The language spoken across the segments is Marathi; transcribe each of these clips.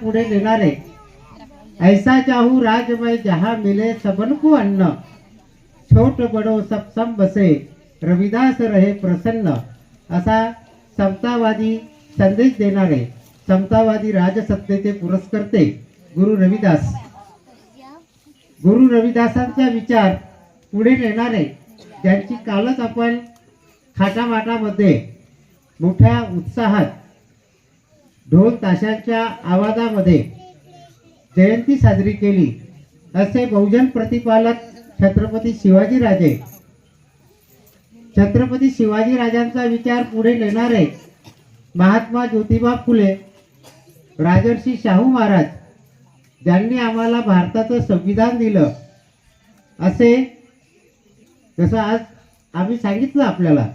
पुढे नेणारे ऐसा चाहू राजमय जहा मिले सबन को अन्न। छोट बडो सब सम बसे रविदास रहे प्रसन्न। असा समतावादी संदेश देणारे समतावादी राजसत्तेचे पुरस्कर्ते गुरु रविदास। गुरु रविदासांचा विचार पुढे नेणारे ज्यांची कालच आपण खाटामाटामध्ये मोठ्या उत्साहात ढोल ताशांच्या आवाजामध्ये जयंती साजरी केली. असे बहुजन प्रतिपालक छत्रपती शिवाजीराजे. छत्रपती शिवाजीराजांचा विचार पुढे नेणारे महात्मा ज्योतिबा फुले राजर्षी शाहू महाराज ज्यांनी आम्हाला भारताचं संविधान दिलं. असे जसं आज आम्ही सांगितलं आपल्याला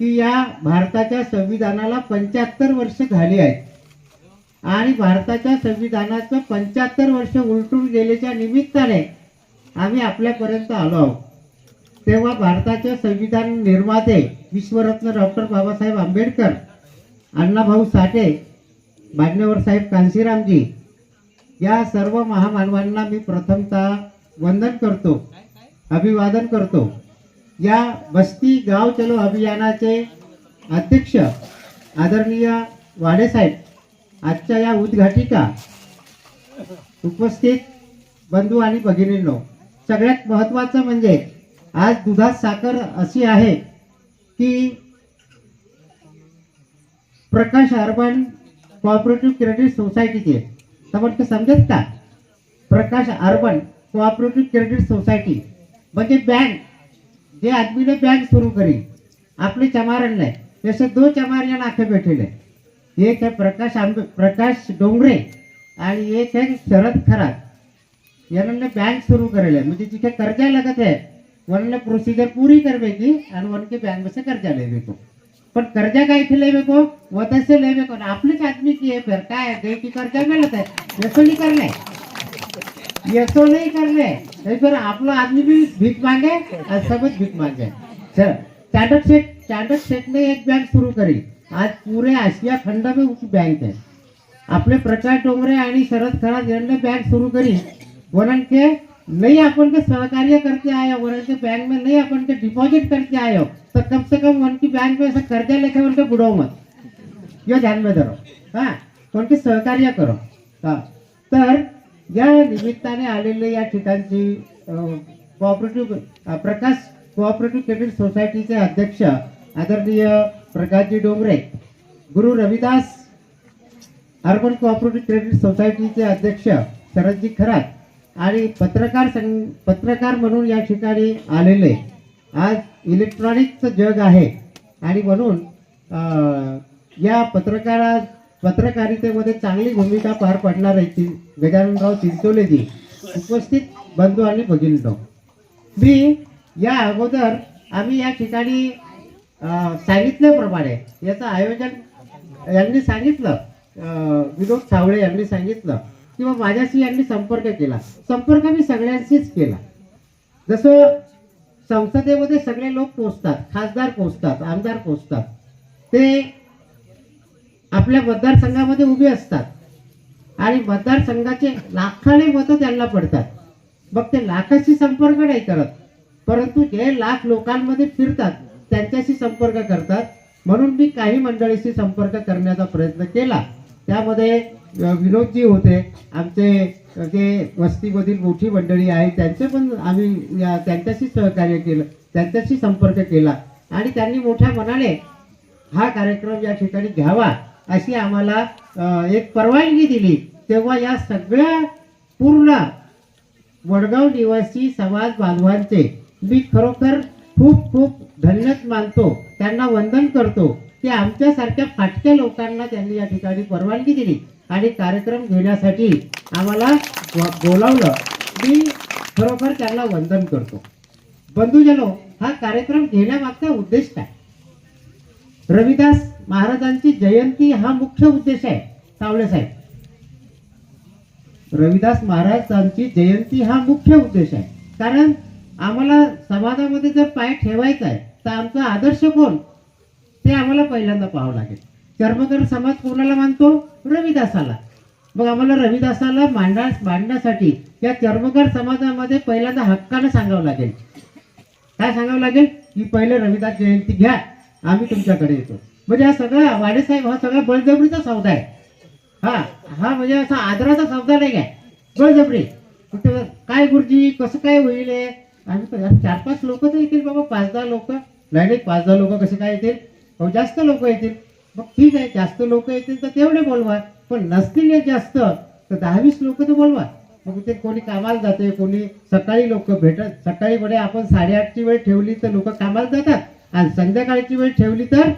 की या भारताच्या संविधानाला पंच्याहत्तर वर्ष झाली आहेत. आणि भारताच्या संविधानाचं पंच्याहत्तर वर्ष उलटून गेल्याच्या निमित्ताने आम्ही आपल्यापर्यंत आलो आहोत. तेव्हा भारताचे संविधान निर्माते विश्वरत्न डॉक्टर बाबासाहेब आंबेडकर अण्णाभाऊ साठे मान्यवर साहेब कांशीरामजी या सर्व महामानवांना मी प्रथमतः वंदन करतो अभिवादन करतो. या बस्ती गाव चलो अभियानाचे अध्यक्ष आदरणीय वाडेसाहेब आजच्या या उद्घाटिका उपस्थित बंधू आणि भगिनींनो सगळ्यात महत्त्वाचं म्हणजे आज दुधात साखर अशी आहे की प्रकाश अर्बन कोऑपरेटिव्ह क्रेडिट सोसायटीचे. आहे समजेल समजत का? Prakash urban cooperative credit society. म्हणजे बँक. जे आदमीने बँक सुरू करी. आपले चमारण नाही. जसे दो चमार या आखे बैठेले. एक है प्रकाश आंबे प्रकाश डोंगरे आणि एक है शरद खरात. यांना बँक सुरू करेल. आहे म्हणजे जिथे कर्जा लागत आहे वनने प्रोसीजर पूरी करवेगी आणि वनके बैंक में से कर्जा लेबेको पण कर्जा काय के लेबेको वतन से लेबेको को आपलेच आदमी की है फिर काय? है की कर्जा मिळत आहे. वसुली करणे. यसो नाही करने नहीं फिर आपला आदमी भी भीक मांगे और सबच भीक मांगे. सर चांडक शेठ चांडक शेख ने एक बैंक सुरू करी. आज पूरे आशिया खंड में उनकी बैंक है। आपले प्रकाश डोंगरे आणि शरद खरात यांनी बँक सुरू करी। वरन के नहीं अपन के सहकार्य करते आए हो वरन के बैंक में नहीं अपन के डिपॉजिट करते आए हो तो कम से कम उनकी बैंक में से कर्जा लेके उनके बुढ़ाओ मत। यो ध्यान में धरो। हाँ उनके सहकार्य करो। हा तर या निमित्ताने आलेले या ठिकाणची कोऑपरेटिव्ह प्रकाश कोऑपरेटिव्ह क्रेडिट सोसायटीचे अध्यक्ष आदरणीय प्रकाशजी Dongre Guru Ravidas urban cooperative credit सोसायटीचे अध्यक्ष शरदजी खरात आणि पत्रकार संघ पत्रकार म्हणून या ठिकाणी आलेले. आज इलेक्ट्रॉनिकचं जग आहे आणि म्हणून या पत्रकारा पत्रकारितेमध्ये चांगली भूमिका पार पाडणार आहे ती गजाननराव चिंचोलेजी. उपस्थित बंधू आणि भगिनींनो. मी या अगोदर आम्ही या ठिकाणी सांगितल्याप्रमाणे याचं आयोजन यांनी सांगितलं. विनोद सावळे यांनी सांगितलं. किंवा माझ्याशी यांनी संपर्क केला. संपर्क मी सगळ्यांशीच केला. जसं संसदेमध्ये सगळे लोक पोचतात खासदार पोचतात आमदार पोचतात. ते आपल्या मतदारसंघामध्ये उभे असतात. आणि मतदारसंघाचे लाखाने मतं त्यांना पडतात. मग ते लाखाशी संपर्क नाही करत. परंतु जे लाख लोकांमध्ये फिरतात त्यांच्याशी संपर्क करतात. म्हणून मी काही मंडळीशी संपर्क करण्याचा प्रयत्न केला. त्यामध्ये विनोदजी होते. आमचे जे वस्तीमधील मोठी मंडळी आहे त्यांचे पण आम्ही या त्यांच्याशी सहकार्य केलं. त्यांच्याशी संपर्क केला. आणि त्यांनी मोठ्या मनाने हा कार्यक्रम या ठिकाणी घ्यावा अशी आम्हाला एक परवानगी दिली. तेव्हा या सगळ्या पूर्ण वडगाव निवासी समाज बांधवांचे मी खरोखर खूप खूप धन्यच मानतो त्यांना वंदन करतो की आमच्यासारख्या फाटक्या लोकांना त्यांनी या ठिकाणी परवानगी दिली आणि कार्यक्रम घेण्यासाठी आम्हाला बोलावलं. मी खरोखर त्यांना वंदन करतो. बंधूजनो हा कार्यक्रम घेण्यामागचा उद्देश काय? रविदास महाराजांची जयंती हा मुख्य उद्देश आहे. सावळे साहेब. रविदास महाराजांची जयंती हा मुख्य उद्देश आहे. कारण आम्हाला समाजामध्ये जर पाय ठेवायचा आहे तर आमचा आदर्श कोण? ते आम्हाला पहिल्यांदा पाहावं लागेल. कर्मकर समाज कोणाला मानतो? रविदासाला. मग आम्हाला रविदासाला मांडा मांडण्यासाठी या चर्मकार समाजामध्ये पहिल्यांदा हक्कानं सांगावं लागेल. काय सांगावं लागेल? की पहिले रविदास जयंती घ्या आम्ही तुमच्याकडे येतो. म्हणजे हा सगळा वाडेसाहेब हा सगळा बळजबरीचा सौदा आहे. हा हा म्हणजे असा आदराचा सौदा नाही काय बळजबरी. कुठे काय गुरुजी कसं काय होईल आम्ही चार पाच लोक तर येतील बाबा पाच दहा लोक. नाही नाही पाच दहा लोक कसे काय येतील? हो, जास्त लोक येतील. मग ठीक आहे जास्त लोक येतील तर तेवढे बोलवा. पण नसतील जास्त तर दहावीस लोक तर बोलवा. मग ते कोणी कामाला जाते कोणी सकाळी लोक भेटत सकाळी म्हणजे आपण साडेआठची वेळ ठेवली तर लोक कामाला जातात. आणि संध्याकाळची वेळ ठेवली तर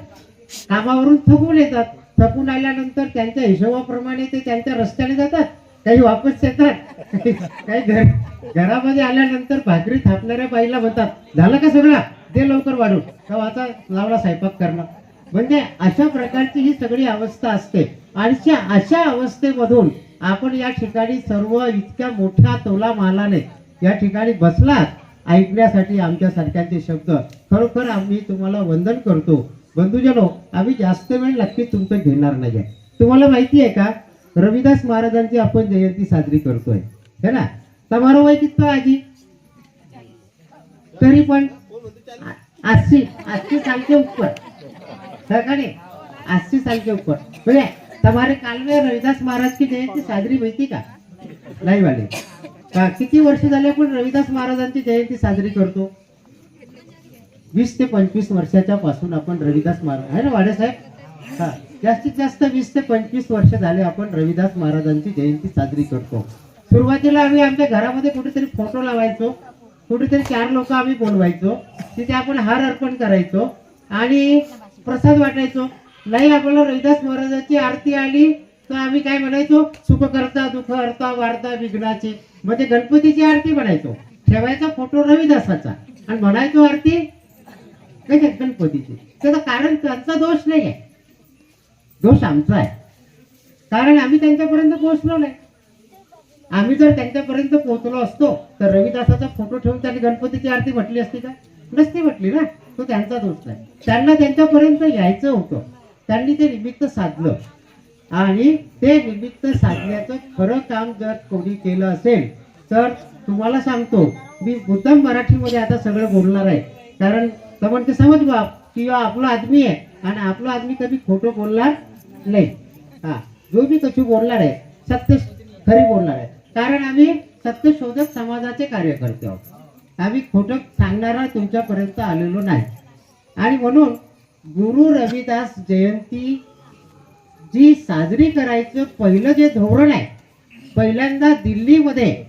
कामावरून थकून येतात. थकून आल्यानंतर त्यांच्या हिशोबाप्रमाणे ते त्यांच्या रस्त्याने जातात. काही वापस येतात. काही घर घरामध्ये आल्यानंतर भाकरी थापणाऱ्या बाईला म्हणतात झालं का सगळं? दे लवकर वाढून. तर आता लावला स्वयंपाक करणं म्हणजे अशा प्रकारची ही सगळी अवस्था असते. आणि अशा अवस्थेमधून आपण या ठिकाणी सर्व इतक्या मोठ्या तोला मालाने या ठिकाणी बसलात ऐकण्यासाठी आमच्या सारख्यांचे शब्द. खरोखर आम्ही तुम्हाला वंदन करतो. बंधूजनो आम्ही जास्त वेळ नक्की तुमचं घेणार नाही आहे तुम्हाला माहिती आहे का? रविदास महाराजांची आपण जयंती साजरी करतोय. है ना? समारोह वय किती आजी तरी पण आजची आजची साल उपर. सरकारी आजची साल उपर. म्हणजे बोले तमारे कालवे रविदास महाराज की जयंती साजरी माहिती का? नाही वाले. का? किती वर्ष झाले आपण रविदास महाराजांची जयंती साजरी करतो? वीस ते पंचवीस वर्षाच्या पासून आपण रविदास महाराज आहे ना वाडे साहेब हा. जास्तीत जास्त वीस ते पंचवीस वर्ष झाले आपण रविदास महाराजांची जयंती साजरी करतो. सुरुवातीला आम्ही आमच्या घरामध्ये कुठेतरी फोटो लावायचो. कुठेतरी चार लोक आम्ही बोलवायचो. तिथे आपण हार अर्पण करायचो. आणि प्रसाद वाटायचो. नाही आपल्याला रविदास महाराजांची आरती आली तर आम्ही काय म्हणायचो? सुख करता दुःख अर्था वाढता विघ्नाचे म्हणजे गणपतीची आरती म्हणायचो. ठेवायचा फोटो रविदासाचा. आणि म्हणायचो आरती कशा गणपतीची. त्याचं कारण त्यांचा दोष नाही आहे दोष आमचा आहे कारण आम्ही त्यांच्यापर्यंत पोहोचलो नाही आम्ही जर त्यांच्यापर्यंत पोहोचलो असतो तर रविदासाचा फोटो ठेवून त्यांनी गणपतीची आरती म्हटली असती का? नसती म्हटली ना? तो त्यांचा दोष नाही त्यांना त्यांच्यापर्यंत यायचं होतं. त्यांनी ते निमित्त साधलं. आणि ते निमित्त साधण्याचं खरं काम जर कोणी केलं असेल तर तुम्हाला सांगतो मी मुद्दाम मराठीमध्ये आता सगळं बोलणार आहे. कारण तर म्हणते समज बाप की आपला आदमी आहे आणि आपला आदमी कधी खोटं बोलणार नाही. हा. जो बी कशी बोलणार आहे सत्य खरी बोलणार आहे. कारण आम्ही सत्यशोधक समाजाचे कार्यकर्ते आहोत. आम्ही खोटं सांगणारा तुमच्यापर्यंत आलेलो नाही. आणि म्हणून गुरु रविदास जयंती जी साजरी करायचं पहिलं जे धोरण आहे पहिल्यांदा दिल्लीमध्ये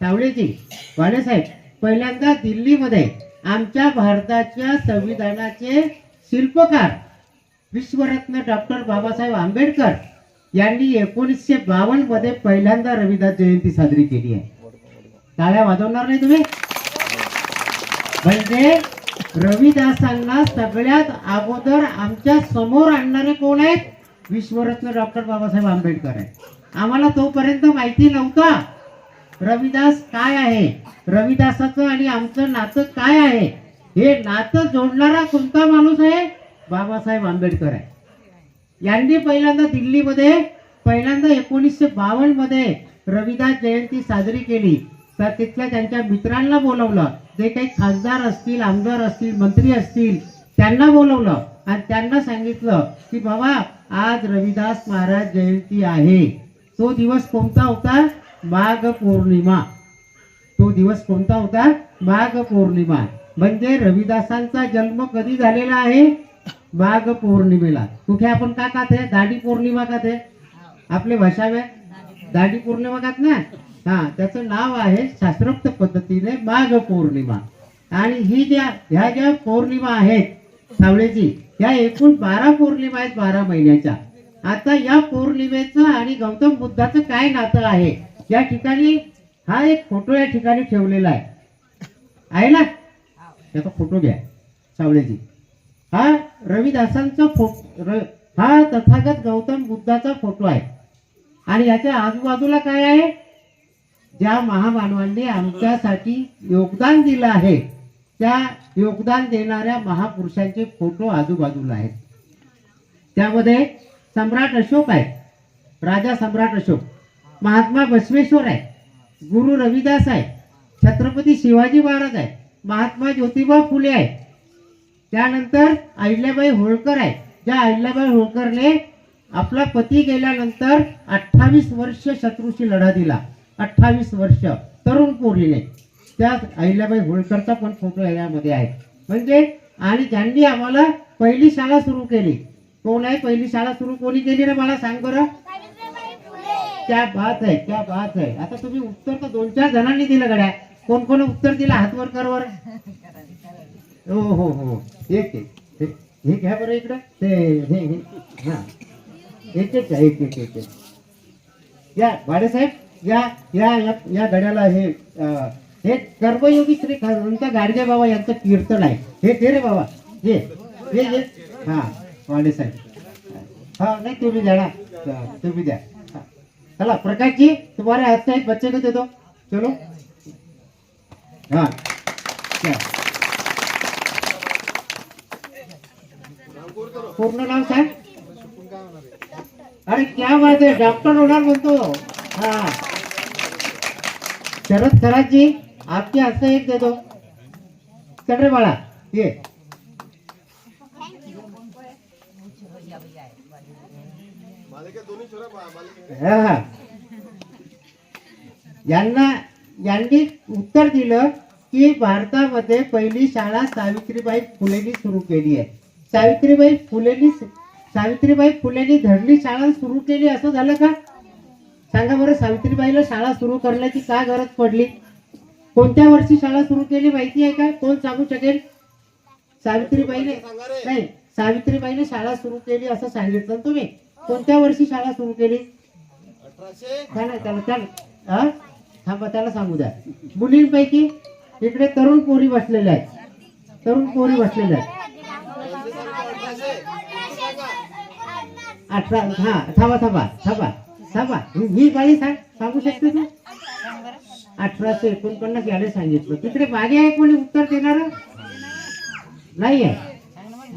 सावळेजी वाडेसाहेब पहिल्यांदा दिल्लीमध्ये आमच्या भारताच्या संविधानाचे शिल्पकार विश्वरत्न डॉक्टर बाबासाहेब आंबेडकर यांनी एकोणीसशे बावन्नमध्ये पहिल्यांदा रविदास जयंती साजरी केली आहे. टाळ्या वाजवणार नाही तुम्ही? म्हणजे रविदासांना सगळ्यात अगोदर आमच्यासमोर आणणारे कोण आहेत? विश्वरत्न डॉक्टर बाबासाहेब आंबेडकर आहेत. आम्हाला तोपर्यंत माहिती नव्हता रविदास काय आहे रविदासाचं आणि आमचं नातं काय आहे. हे नातं जोडणारा कोणता माणूस आहे? बाबासाहेब आंबेडकर आहे. यांनी पहिल्यांदा दिल्लीमध्ये पहिल्यांदा एकोणीसशे बावन्नमध्ये रविदास जयंती साजरी केली. तर तिथल्या त्यांच्या मित्रांना बोलवलं. जे काही खासदार असतील आमदार असतील मंत्री असतील त्यांना बोलवलं. आणि त्यांना सांगितलं की बाबा आज रविदास महाराज जयंती आहे. तो दिवस कोणता होता? माघ पौर्णिमा. तो दिवस कोणता होता? माघ पौर्णिमा. म्हणजे रविदासांचा जन्म कधी झालेला आहे? माघ पौर्णिमेला. कुठे आपण का खाते दाढी पौर्णिमा खाते आपले भाषावे दाढी पौर्णिमा खात ना हा त्याचं नाव आहे शास्त्रोक्त पद्धतीने माघ पौर्णिमा. आणि ही ज्या ह्या ज्या पौर्णिमा आहेत सावळेची ह्या एकूण बारा पौर्णिमा आहेत बारा महिन्याच्या. आता या पौर्णिमेचं आणि गौतम बुद्धाचं काय नातं आहे? या ठिकाणी हा एक फोटो या ठिकाणी ठेवलेला आहे. आहे ना? त्याचा फोटो घ्या सावळेजी. हा रविदासांचा फोटो हा तथागत गौतम बुद्धाचा फोटो आहे. आणि याच्या आजूबाजूला काय आहे? ज्या महामानवांनी आमच्यासाठी योगदान दिलं आहे त्या योगदान देणाऱ्या महापुरुषांचे फोटो आजूबाजूला आहेत. त्यामध्ये सम्राट अशोक आहे राजा सम्राट अशोक महात्मा बसवेश्वर आहे गुरु रविदास आहे छत्रपती शिवाजी महाराज आहे महात्मा ज्योतिबा फुले आहे त्यानंतर अहिल्याबाई होळकर आहे ज्या अहिल्याबाई होळकरने आपला पती गेल्यानंतर अठ्ठावीस वर्ष शत्रूशी लढा दिला. अठ्ठावीस वर्ष तरुण पोरीने. त्या अहिल्याबाई होळकरचा पण फोटो यामध्ये आहे. म्हणजे आणि ज्यांनी आम्हाला पहिली शाळा सुरू केली. कोण आहे पहिली शाळा सुरू? कोणी केली ना मला सांग बरं. क्या बात आहे क्या बात आहे आता तुम्ही उत्तर तर दोन चार जणांनी दिलं गड्या. कोण कोण उत्तर दिलं हात वर कर वर हो हो हो. एक एक. हे- हे घ्या बरं इकडं. ते हे हे. हा. एक एक एक एक एक एक. या भाडेसाहेब या या या या गड्याला हे हे कर्मयोगी श्री खानचा गाडगे बाबा यांचं कीर्तन आहे. हे दे रे बाबा. हे हे हां. हा भाडेसाहेब हा नाही तुम्ही द्या तुम्ही द्या. चला प्रकाश जी तुम्हारे हाथ से बच्चे को दे दो चलो. हाँ. पूर्ण नाव सांग. अरे क्या बात आहे डॉक्टर होणार म्हणतो. हा. शरद सरांची आपके हाथ एक देतो चल रे बाळा ये. हा. यांना यांनी उत्तर दिलं की भारतामध्ये पहिली शाळा सावित्रीबाई फुलेनी सुरू केली आहे. सावित्रीबाई फुलेंनी सावित्रीबाई फुलेंनी धरली शाळा सुरू केली असं झालं का? सांगा बरं सावित्रीबाईला शाळा सुरू करण्याची का गरज पडली? कोणत्या वर्षी शाळा सुरू केली माहिती आहे का? कोण सांगू शकेल? सावित्रीबाईने नाही सावित्रीबाईने शाळा सुरू केली असं सांगितलं ना तुम्ही. कोणत्या वर्षी शाळा सुरू केली? त्याला त्याला हा? थांबा त्याला सांगू द्या. मुलींपैकी इकडे तरुण पोरी बसलेल्या आहेत. तरुण पोरी बसलेल्या आहेत. अठरा हा थांबा थांबा थांबा थांबा. ही ही बाई सांग सांगू शकते तू? अठराशे एकोणपन्नास याने सांगितलं. तिकडे मागे आहे कोणी उत्तर देणार? नाही आहे.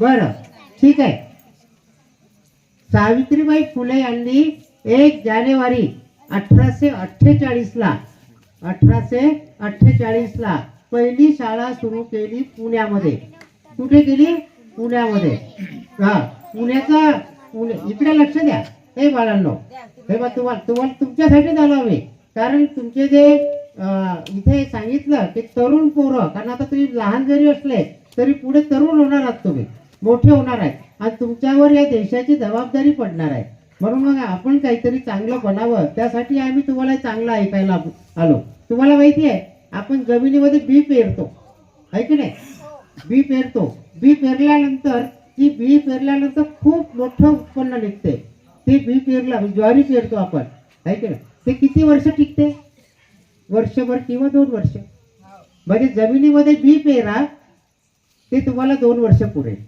बरं ठीक आहे. सावित्रीबाई फुले यांनी एक जानेवारी अठराशे अठ्ठेचाळीस ला अठराशे अठ्ठेचाळीस ला पहिली शाळा सुरू केली पुण्यामध्ये. कुठे केली? पुण्यामध्ये. हा पुण्याचा इकडे लक्ष द्या. हे बाळांनो हे बा तुम्हाला तुम्हाला तुमच्यासाठी झालो आम्ही. कारण तुमचे जे इथे सांगितलं की तरुण पोरं कारण आता तुम्ही लहान जरी असले तरी पुढे तरुण होणार आहात तुम्ही. मोठे होणार आहेत. आणि तुमच्यावर या देशाची जबाबदारी पडणार आहे. म्हणून मग आपण काहीतरी चांगलं बनावं. त्यासाठी आम्ही तुम्हाला चांगलं ऐकायला आलो. तुम्हाला माहिती आहे आपण जमिनीमध्ये बी पेरतो. आहे की नाही? बी पेरतो. बी पेरल्यानंतर ती बी पेरल्यानंतर खूप मोठं उत्पन्न निघते ते बी पेरला म्हणजे ज्वारी पेरतो आपण. आहे की नाही? ते किती वर्ष टिकते? वर्षभर किंवा दोन वर्ष? म्हणजे जमिनीमध्ये बी पेरा ते तुम्हाला दोन वर्ष पुरेल.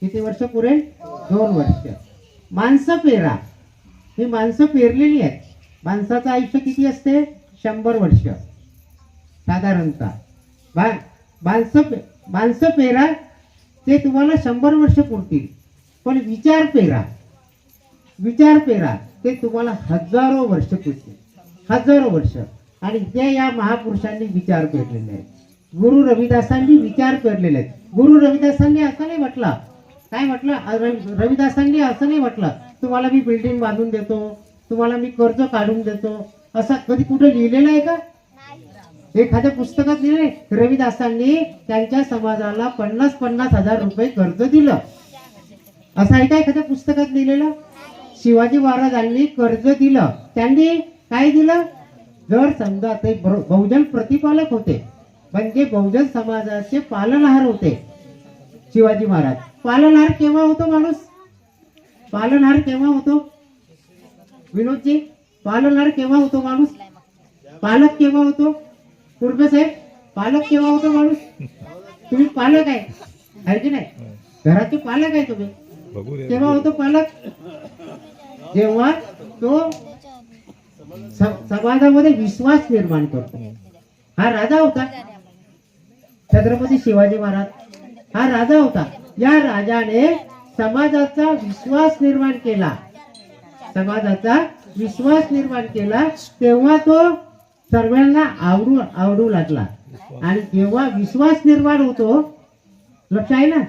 किती वर्ष पुरेल? दोन वर्ष. माणसं पेरा. ही माणसं पेरलेली आहेत. माणसाचं आयुष्य किती असते? शंभर वर्ष. साधारणतः. माणसं पे- माणसं पेरा ते तुम्हाला शंभर वर्ष पुरतील. पण विचार पेरा. विचार पेरा. ते तुम्हाला हजारो वर्ष पुरतील. हजारो वर्ष. आणि ते या महापुरुषांनी विचार पेरलेले आहेत. गुरु रविदासांनी विचार पेरलेले आहेत. गुरु रविदासांनी असं नाही म्हटलं. काय म्हटलं? रवि- रविदासांनी असं नाही म्हटलं. तुम्हाला मी बिल्डिंग बांधून देतो. तुम्हाला मी कर्ज काढून देतो. असं कधी कुठे लिहिलेलं आहे का? एखाद्या पुस्तकात लिहिले रविदासांनी त्यांच्या समाजाला पन्नास पन्नास हजार रुपये कर्ज दिलं. असं आहे का एखाद्या पुस्तकात लिहिलेलं? शिवाजी महाराजांनी कर्ज दिलं. त्यांनी काय दिलं? जर समजा ते बहुजन प्रतिपालक होते. म्हणजे बहुजन समाजाचे पालनहार होते शिवाजी महाराज. पालनहार केव्हा होतो माणूस? पालनहार केव्हा होतो? विनोदजी पालनहार केव्हा होतो माणूस? पालक केव्हा होतो? कुर्बे साहेब पालक केव्हा होतो माणूस? तुम्ही पालक आहे आहे की नाही? घराचे पालक आहे तुम्ही. बघू दे. केव्हा होतो पालक? जेव्हा तो स- समाजामध्ये विश्वास निर्माण करतो. हा राजा होता. छत्रपती शिवाजी महाराज. हा राजा होता. या राजाने समाजाचा विश्वास निर्माण केला. समाजाचा विश्वास निर्माण केला. तेव्हा तो सर्वांना आवडू आवडू लागला. आणि जेव्हा विश्वास निर्माण होतो लक्ष आहे ना?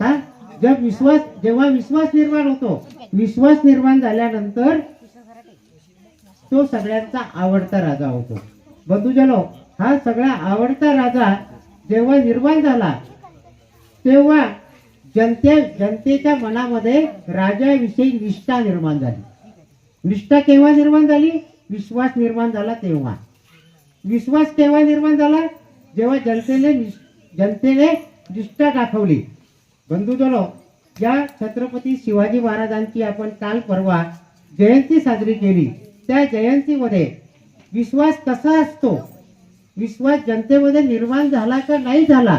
हा? जब विश्वास जेव्हा विश्वास निर्माण होतो विश्वास निर्माण झाल्यानंतर तो सगळ्यांचा आवडता राजा होतो. बंधुजनो हा सगळा आवडता राजा जेव्हा निर्माण झाला तेव्हा जनते जनतेच्या मनामध्ये राजाविषयी निष्ठा निर्माण झाली. निष्ठा केव्हा निर्माण झाली? विश्वास निर्माण झाला तेव्हा. विश्वास केव्हा निर्माण झाला? जेव्हा जनतेने जनतेने निष्ठा दाखवली. बंधुजनो या छत्रपती शिवाजी महाराजांची आपण काल परवा जयंती साजरी केली. त्या जयंतीमध्ये विश्वास कसा असतो? विश्वास जनतेमध्ये निर्माण झाला का नाही झाला?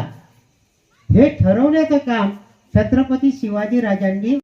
हे ठरवण्याचं काम छत्रपती शिवाजी राजांनी